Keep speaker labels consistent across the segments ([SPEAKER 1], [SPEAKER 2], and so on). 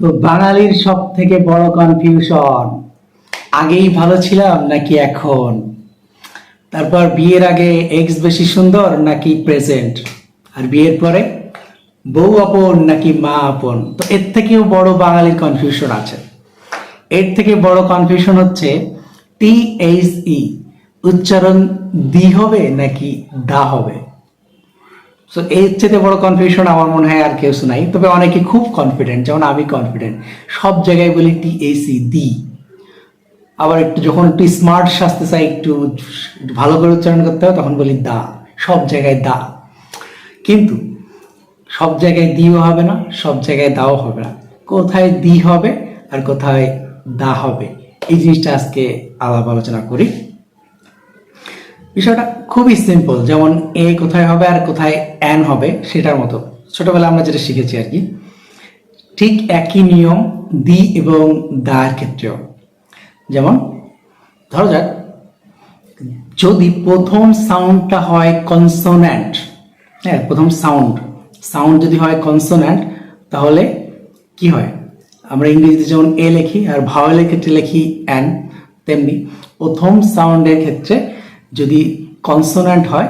[SPEAKER 1] তো বাঙালির সব থেকে বড় কনফিউশন আগেই ভালো ছিলাম নাকি এখন? তারপর বিয়ের আগে এক্স বেশি সুন্দর নাকি প্রেজেন্ট আর বিয়ের পরে বউ আপন নাকি মা আপন? তো এর থেকেও বড় বাঙালির কনফিউশন আছে। এর থেকে বড় কনফিউশন হচ্ছে টি এইচ ই উচ্চারণ দি হবে নাকি দা হবে? সো এর চেয়ে বড় কনফিউশন আমার মনে হয় আর কেউ নাই। তবে অনেকে খুব কনফিডেন্ট যেমন আমি কনফিডেন্ট সব জায়গায় বলি টি এসি দি আবার একটু যখন একটু স্মার্ট সাজতে চাই, একটু একটু ভালো করে উচ্চারণ করতে হয়, তখন বলি দা। সব জায়গায় দা। কিন্তু সব জায়গায় দিও হবে না, সব জায়গায় দাও হবে না। কোথায় দি হবে আর কোথায় দা হবে? এই জিনিসটা আজকে আলাপ আলোচনা করি। বিষয়টা খুবই সিম্পল যেমন এ কোথায় হবে আর কোথায় অ্যান হবে, সেটার মতো। ছোটবেলা আমরা যেটা শিখেছি আর কি, ঠিক একই নিয়ম, দি এবং দার ক্ষেত্রেও। যেমন, ধরো যাক, যদি প্রথম সাউন্ডটা হয় কনসোন্যান্ট হ্যাঁ প্রথম সাউন্ড সাউন্ড যদি হয় কনসোন্যান্ট তাহলে কি হয়? আমরা ইংরেজিতে যেমন এ লিখি আর ভাওয়েলের ক্ষেত্রে লিখি অ্যান তেমনি প্রথম সাউন্ডের ক্ষেত্রে যদি কনসোন্যান্ট হয়,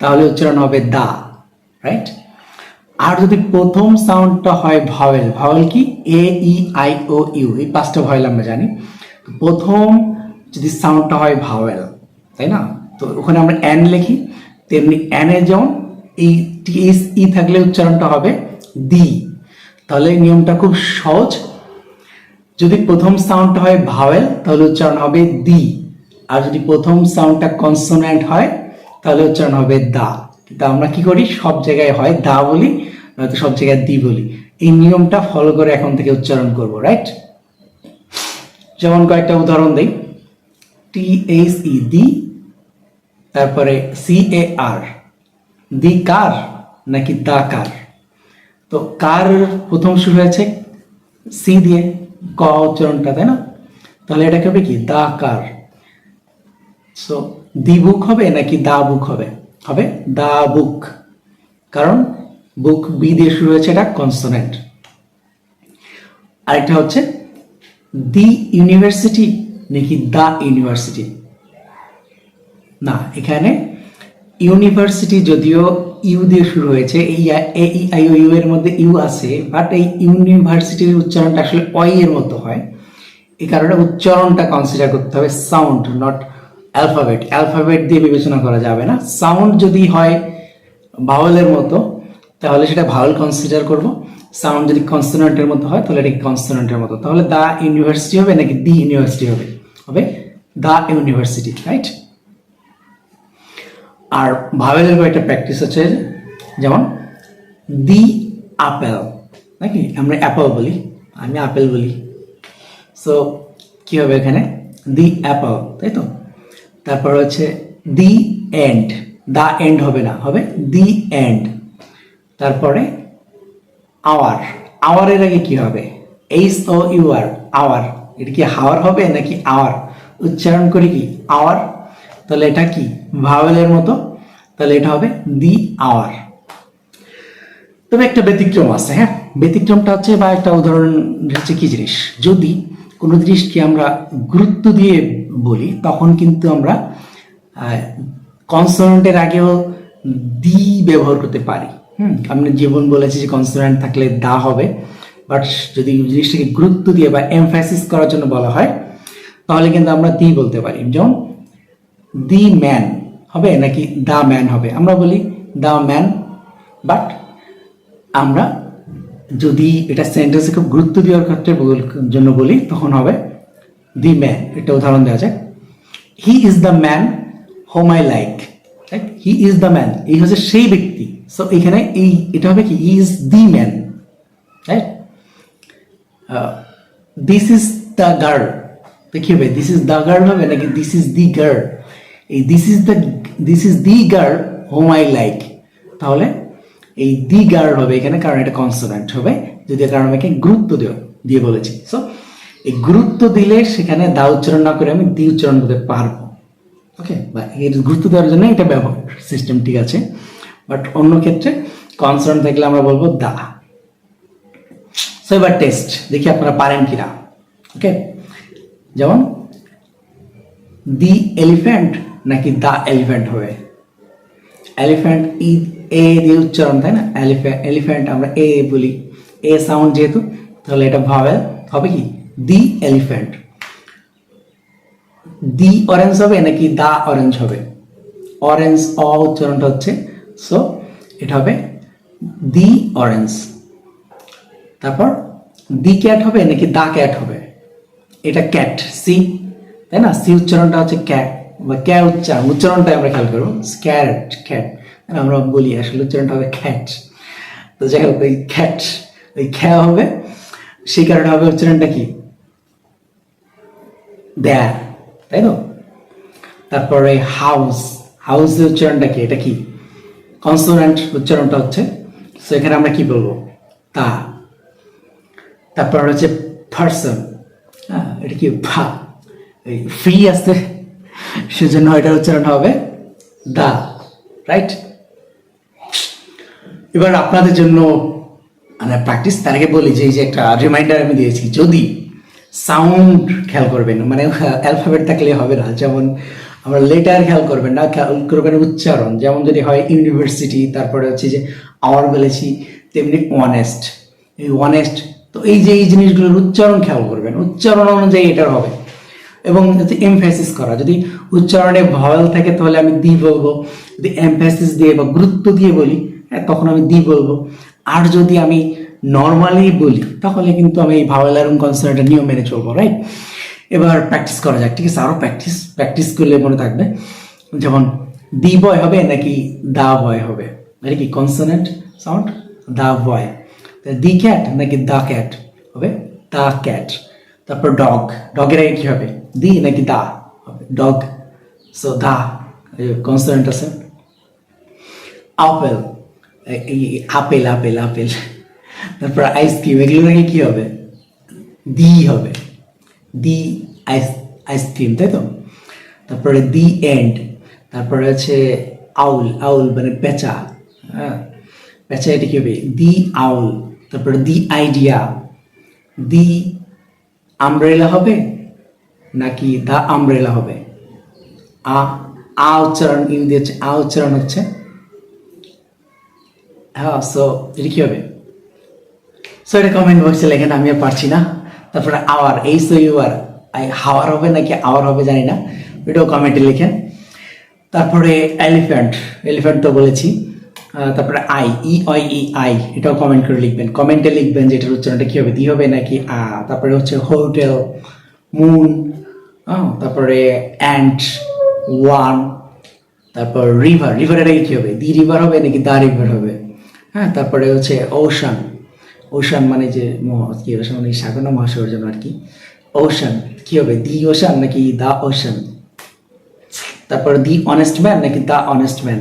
[SPEAKER 1] তাহলে উচ্চারণ হবে দা রাইট আর যদি প্রথম সাউন্ডটা হয় ভাওয়েল ভাওয়েল কি? এ ই আই ও ইউ এই পাঁচটা ভাওয়েল আমরা জানি। প্রথম যদি সাউন্ডটা হয় ভাওয়েল তাই না? তো ওখানে আমরা অ্যান লিখি, তেমনি অ্যানের যেমন এই টিএস ই থাকলে উচ্চারণটা হবে দি তাহলে নিয়মটা খুব সহজ। যদি প্রথম সাউন্ডটা হয় ভাওয়েল তাহলে উচ্চারণ হবে দি আর যদি প্রথম সাউন্ডটা কনসোন্যান্ট হয়, তাহলে উচ্চারণ হবে দা। কিন্তু আমরা কি করি? সব জায়গায় হয় দা বলি, নয়তো সব জায়গায় দি বলি। এই নিয়মটা ফলো করে এখন থেকে উচ্চারণ করব রাইট যেমন কয়েকটা উদাহরণ দেই। টি এইচ ই দি তারপরে সি এ আর দি কার, নাকি দা কার? তো কার প্রথম শুরু হয়েছে? সি দিয়ে ক উচ্চারণটা, তাই না? তাহলে এটাকে হবে কি? দা কার। সো দি বুক হবে নাকি দা বুক হবে? হবে দা বুক কারণ বুক বি দিয়ে শুরু হয়েছে এটা কনসোনেন্ট আরেকটা হচ্ছে দি ইউনিভার্সিটি নাকি দা ইউনিভার্সিটি না, এখানে ইউনিভার্সিটি যদিও ইউ দিয়ে শুরু হয়েছে, এই এ, ই, আই, ও, ইউ এর মধ্যে ইউ আছে বাট এই ইউনিভার্সিটির উচ্চারণটা আসলে অই এর মতো হয়। এই কারণে উচ্চারণটা কনসিডার করতে হবে সাউন্ড নট অ্যালফাবেট অ্যালফাবেট দিয়ে বিবেচনা করা যাবে না। সাউন্ড যদি হয় ভাওয়েলের মতো, তাহলে সেটা ভাওয়েল কনসিডার করব। সাউন্ড যদি কনসোনেন্টের মতো হয়, তাহলে এটা কনসোনেন্টের মতো? তাহলে দা ইউনিভার্সিটি হবে নাকি দি ইউনিভার্সিটি হবে? হবে দা ইউনিভার্সিটি রাইট আর ভাওয়েলের কয়েকটা প্র্যাকটিস আছে, যেমন দি আপেল নাকি? আমরা অ্যাপল বলি, আমি আপেল বলি। সো কি হবে এখানে? দি অ্যাপল তাই তো? তারপর হচ্ছে দি এন্ড দা এন্ড হবে না, হবে দি এন্ড তারপরে আওয়ার আওয়ারের আগে কি হবে? H O U R hour এটা কি হাওয়ার হবে নাকি আওয়ার উচ্চারণ করি কি? আওয়ার তাহলে এটা কি? ভাওয়েলের মতো। তাহলে এটা হবে দি আওয়ার তবে একটা ব্যতিক্রম আছে হ্যাঁ? ব্যতিক্রমটা হচ্ছে বা একটা উদাহরণ হচ্ছে কি জিনিস? যদি কোনো জিনিসকে আমরা গুরুত্ব দিয়ে বলি, তখন কিন্তু আমরা কনসোনেন্টের আগেও দি ব্যবহার করতে পারি। হুম? আমি জীবন বলেছি যে কনসোনেন্ট থাকলে দা হবে বাট যদি জিনিসটাকে গুরুত্ব দিয়ে বা এমফাসিস করার জন্য বলা হয়, তাহলে কিন্তু আমরা দি বলতে পারি। যেমন দি ম্যান হবে নাকি দা ম্যান হবে? আমরা বলি দা ম্যান বাট আমরা যদি এটা সেন্টেন্সে খুব গুরুত্ব দেওয়ার ক্ষেত্রে জন্য বলি, তখন হবে দি ম্যান একটা উদাহরণ দেওয়া যাক। He is the man home I like he is the man এই হচ্ছে সেই ব্যক্তি। সো এখানে এই, এটা হবে কি? He is the man this is the girl কি হবে? দিস ইজ দ্য গার্ল হবে নাকি দিস ইজ দি গার্ল এই this is the this is the girl home I like তাহলে এই দি গার্ল হবে এখানে কারণ এটা কনসোনেন্ট হবে। যদি কারণ আমি এখানে গুরুত্ব দেওয়া, দিয়ে বলেছি। সো এই গুরুত্ব দিলে সেখানে দা উচ্চারণ না করে আমি দি উচ্চারণ করতে পারব। ওকে বা এর গুরুত্ব দেওয়ার জন্য এটা ব্যবহার সিস্টেম ঠিক আছে। বাট অন্য ক্ষেত্রে কনসার্ন থাকলে আমরা বলব দা। সো এবার টেস্ট দেখি আপনারা পারেন কিনা। ওকে যেমন, দি এলিফ্যান্ট নাকি দা এলিফ্যান্ট হবে? এলিফ্যান্ট ই, এ দিয়ে উচ্চারণ, তাই না? এলিফ্যান্ট এলিফ্যান্ট আমরা এ বলি। এ সাউন্ড যেহেতু, তাহলে এটা ভাবে হবে কি? দি এলিফ্যান্ট দি অরেঞ্জ হবে নাকি দা অরেঞ্জ হবে? অরেঞ্জ অ উচ্চারণটা হচ্ছে। সো এটা হবে দি অরেঞ্জ তারপর দি ক্যাট হবে নাকি দা ক্যাট হবে? এটা ক্যাট সি তাই না? সি উচ্চারণটা হচ্ছে ক্যাট বা ক্যা উচ্চারণ। উচ্চারণটা আমরা খেয়াল করব। ক্যাট ক্যাট আমরা বলি আসলে উচ্চারণটা হবে খ্যাট তো যাই হোক, ওই খ্যাট ওই খ্যা হবে। সেই কারণে হবে উচ্চারণটা কি? দেয়ার তাই তো? তারপরে হাউস হাউসের উচ্চারণটা কি? এটা কি? কনসোনেন্ট উচ্চারণটা হচ্ছে? সো এখানে আমরা কি বলব? তা। তারপর হচ্ছে পার্সন হ্যাঁ এটা কি? ভা। ফ্রি আসতে সেজন্য এটার উচ্চারণ হবে দা। রাইট এবার আপনাদের জন্য মানে প্র্যাকটিস তার আগে বলি যে, এই যে একটা রিমাইন্ডার আমি দিয়েছি। যদি সাউন্ড খেয়াল করবেন মানে অ্যালফাবেট থাকলে হবে না। যেমন আমরা লেটার খেয়াল করবেন না খেয়াল করবেন উচ্চারণ। যেমন যদি হয় ইউনিভার্সিটি তারপরে হচ্ছে যে আওয়ার বলেছি তেমনি অনেস্ট এই অনেস্ট তো এই যে এই জিনিসগুলোর উচ্চারণ খেয়াল করবেন। উচ্চারণ অনুযায়ী এটার হবে। এবং যদি এমফ্যাসিস করা যদি উচ্চারণে ভয়েল থাকে তাহলে আমি দি বলব। যদি এমফ্যাসিস দিয়ে বা গুরুত্ব দিয়ে বলি হ্যাঁ, তখন আমি দি বলব। আর যদি আমি নর্মালি বলি, তাহলে কিন্তু আমি এই ভাওয়েল এবং কনসোনেন্টের নিয়ম মেনে চলবো রাইট এবার প্র্যাকটিস করা যাক, ঠিক আছে? আরও প্র্যাকটিস প্র্যাকটিস করলে মনে থাকবে, যেমন দি বয় হবে নাকি দা বয় হবে? এটা কি consonant sound the boy. The cat নাকি দা ক্যাট হবে? The cat. তারপর ডগ। ডগের আগে কি হবে? দি নাকি দা হবে? ডগ। সো দা কনসোনেন্ট আছে। আপেল। Apple apple apple. তারপর আইসক্রিম এগুলো নাকি কি হবে? দি হবে। দি আইস আইসক্রিম তাই তো? তারপরে দি এন্ড তারপরে হচ্ছে আউল আউল মানে পেঁচা হ্যাঁ? পেঁচা এটা কি হবে? দি আউল তারপরে দি আইডিয়া দি আমব্রেলা হবে নাকি দা আমব্রেলা হবে? আ আ উচ্চারণ ইংরেজি হচ্ছে, আ উচ্চারণ হচ্ছে হ্যাঁ সো এটা কি হবে? সো এটা কমেন্ট বক্সে লেখেন আমি আর পারছি না। তারপরে আওয়ার, এই সো ইউ আর আই, হাওয়ার হবে নাকি আওয়ার হবে জানি না। এটাও কমেন্টে লেখেন। তারপরে এলিফ্যান্ট এলিফ্যান্ট তো বলেছি। তারপরে I E I E I এটাও কমেন্ট করে লিখবেন। কমেন্টে লিখবেন যে এটার উচ্চারণটা কি হবে দি হবে নাকি আ। তারপরে হচ্ছে হোটেল মুন তারপরে অ্যান্ড ওয়ান তারপর রিভার রিভারের আগে কি হবে? দি রিভার হবে নাকি দা রিভার হবে? হ্যাঁ তারপরে হচ্ছে ওশান ওশান মানে যে কি ওশান মানে সাগর মহাসাগর যেন আর কি? ওশান। কি হবে? দি ওশান নাকি দা ওশান? তারপর দি অনেস্ট ম্যান নাকি the honest man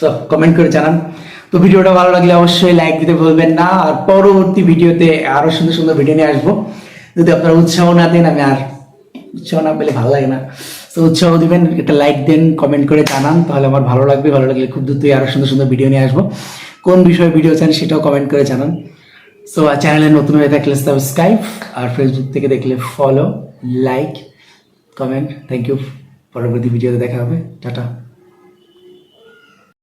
[SPEAKER 1] so comment করে জানান। তো ভিডিওটা ভালো লাগলে অবশ্যই লাইক দিতে ভুলবেন না। আর পরবর্তী ভিডিওতে আরও সুন্দর সুন্দর ভিডিও নিয়ে আসব। যদি আপনারা উৎসাহ না দেন, আমি আর উৎসাহ না পেলে ভালো লাগে না। তো উৎসাহ দিবেন, একটা লাইক দেন কমেন্ট করে জানান, তাহলে আমার ভালো লাগবে, ভালো লাগলে খুব দ্রুতই আরও সুন্দর সুন্দর ভিডিও নিয়ে আসব। কোন বিষয়ে ভিডিও চান সেটাও কমেন্ট করে জানান। সো চ্যানেলে নতুন হয়ে থাকলে সাবস্ক্রাইব আর ফেসবুক থেকে দেখলে follow like comment thank you পরবর্তী ভিডিওতে দেখা হবে। টাটা।